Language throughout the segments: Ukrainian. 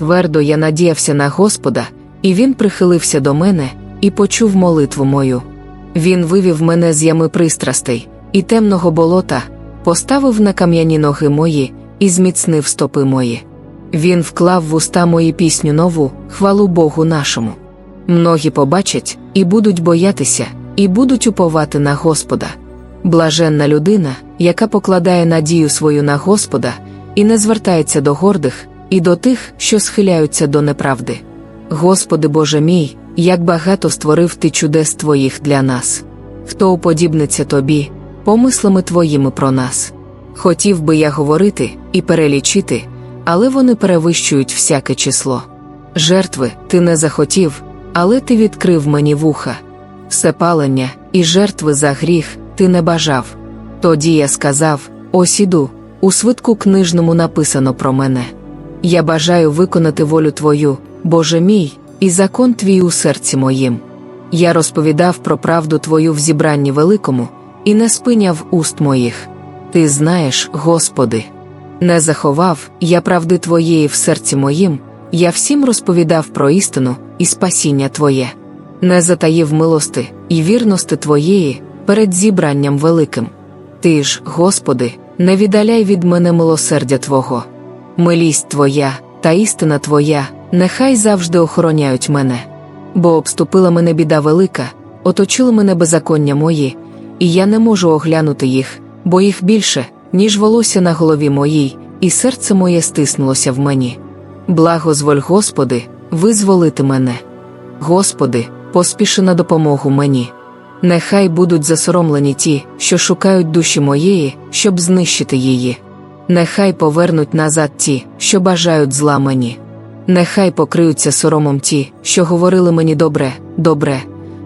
Твердо я надіявся на Господа, і він прихилився до мене і почув молитву мою. Він вивів мене з ями пристрастей і темного болота, поставив на кам'яні ноги мої і зміцнив стопи мої. Він вклав в уста мої пісню нову, хвалу Богу нашому. Многі побачать і будуть боятися, і будуть уповати на Господа. Блаженна людина, яка покладає надію свою на Господа, і не звертається до гордих, і до тих, що схиляються до неправди. Господи Боже мій, як багато створив ти чудес Твоїх для нас. Хто уподібниться тобі, помислами твоїми про нас. Хотів би я говорити і перелічити, але вони перевищують всяке число. Жертви ти не захотів, але ти відкрив мені вуха. Всепалення і жертви за гріх ти не бажав. Тоді я сказав: ось іду, у свитку книжному написано про мене. Я бажаю виконати волю Твою, Боже мій, і закон твій у серці моїм. Я розповідав про правду Твою в зібранні великому, і не спиняв уст моїх. Ти знаєш, Господи. Не заховав я правди Твоєї в серці моїм, я всім розповідав про істину і спасіння Твоє. Не затаїв милости і вірності Твоєї перед зібранням великим. Ти ж, Господи, не віддаляй від мене милосердя Твого. Милість Твоя та істина Твоя нехай завжди охороняють мене. Бо обступила мене біда велика, оточили мене беззаконня мої, і я не можу оглянути їх, бо їх більше, ніж волосся на голові моїй, і серце моє стиснулося в мені. Благозволь, Господи, визволити мене. Господи, поспіши на допомогу мені. Нехай будуть засоромлені ті, що шукають душі моєї, щоб знищити її. Нехай повернуть назад ті, що бажають зла мені. Нехай покриються соромом ті, що говорили мені добре, добре,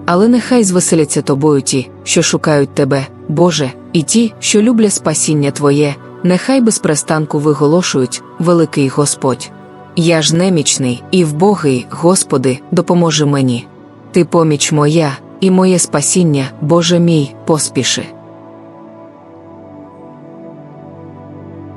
але нехай звеселяться тобою ті, що шукають тебе, Боже, і ті, що люблять спасіння Твоє, нехай без перестанку виголошують, великий Господь. Я ж немічний і вбогий, Господи, допоможи мені. Ти поміч моя, і моє спасіння, Боже мій, поспіши.